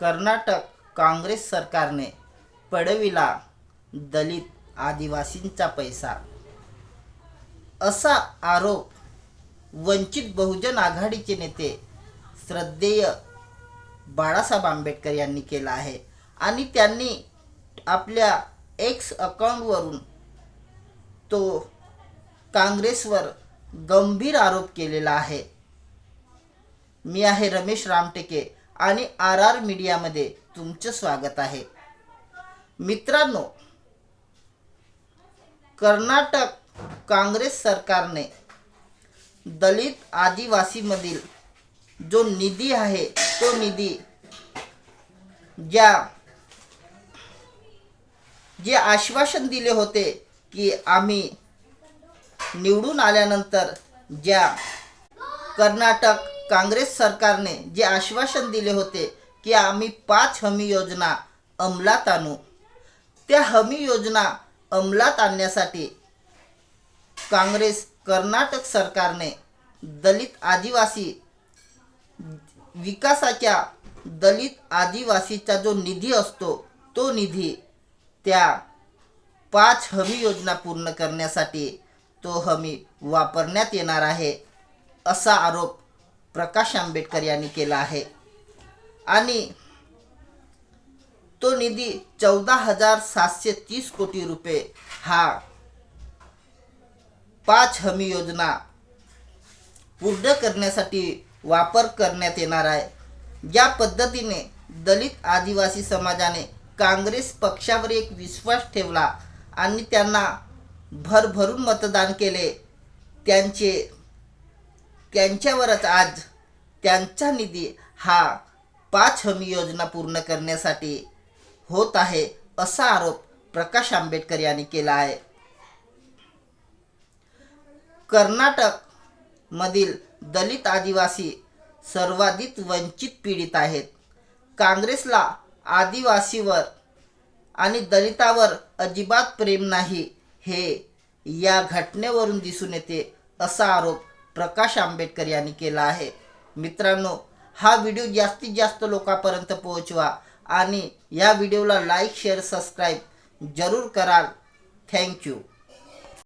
कर्नाटक काँग्रेस सरकारने पडविला दलित आदिवासींचा पैसा. असा आरोप वंचित बहुजन आघाडीचे नेते श्रद्धेय बाळासाहेब आंबेडकर यांनी केला आहे आणि त्यांनी आपल्या एक्स अकाउंटवरून तो काँग्रेसवर गंभीर आरोप केलेला आहे. मी आहे रमेश रामटेके. आणि आर आर मीडियामध्ये तुमचं स्वागत आहे. मित्रांनो कर्नाटक काँग्रेस सरकारने दलित आदिवासीमधील जो निधी आहे तो निधी ज्या जे आश्वासन दिले होते की आम्ही निवडून आल्यानंतर ज्या कर्नाटक काँग्रेस सरकारने जे आश्वासन दिले होते की आम्ही पाच हमी योजना अंमलात आणू त्या हमी योजना अंमलात आणण्यासाठी काँग्रेस कर्नाटक सरकारने दलित आदिवासी विकासाच्या दलित आदिवासीचा जो निधी असतो तो निधी त्या पाच हमी योजना पूर्ण करण्यासाठी तो हमी वापरण्यात येणार आहे असा आरोप प्रकाश आंबेडकर यांनी केला आहे. आणि तो निधी चौदा हजार सातशे तीस कोटी रुपये हा पाच हमी योजना पूर्ण करण्यासाठी वापर करण्यात येणार आहे. ज्या पद्धतीने दलित आदिवासी समाजाने काँग्रेस पक्षावर एक विश्वास ठेवला आणि त्यांना भरभरून मतदान केले. त्यांचे त्यांच्यावरच आज त्यांचा निधी हा पाच हमी योजना पूर्ण करण्यासाठी होत आहे असा आरोप प्रकाश आंबेडकर यांनी केला आहे. कर्नाटक मधील दलित आदिवासी सर्वाधिक वंचित पीडित आहेत. काँग्रेसला आदिवासीवर आणि दलितावर अजिबात प्रेम नाही हे या घटनेवरून दिसून येते असा आरोप प्रकाश आंबेडकर यांनी केला आहे. मित्रांनो हा व्हिडिओ जास्तीत जास्त लोकांपर्यंत पोहोचवा आणि या व्हिडिओला लाईक शेअर सबस्क्राईब जरूर कराल. थँक्यू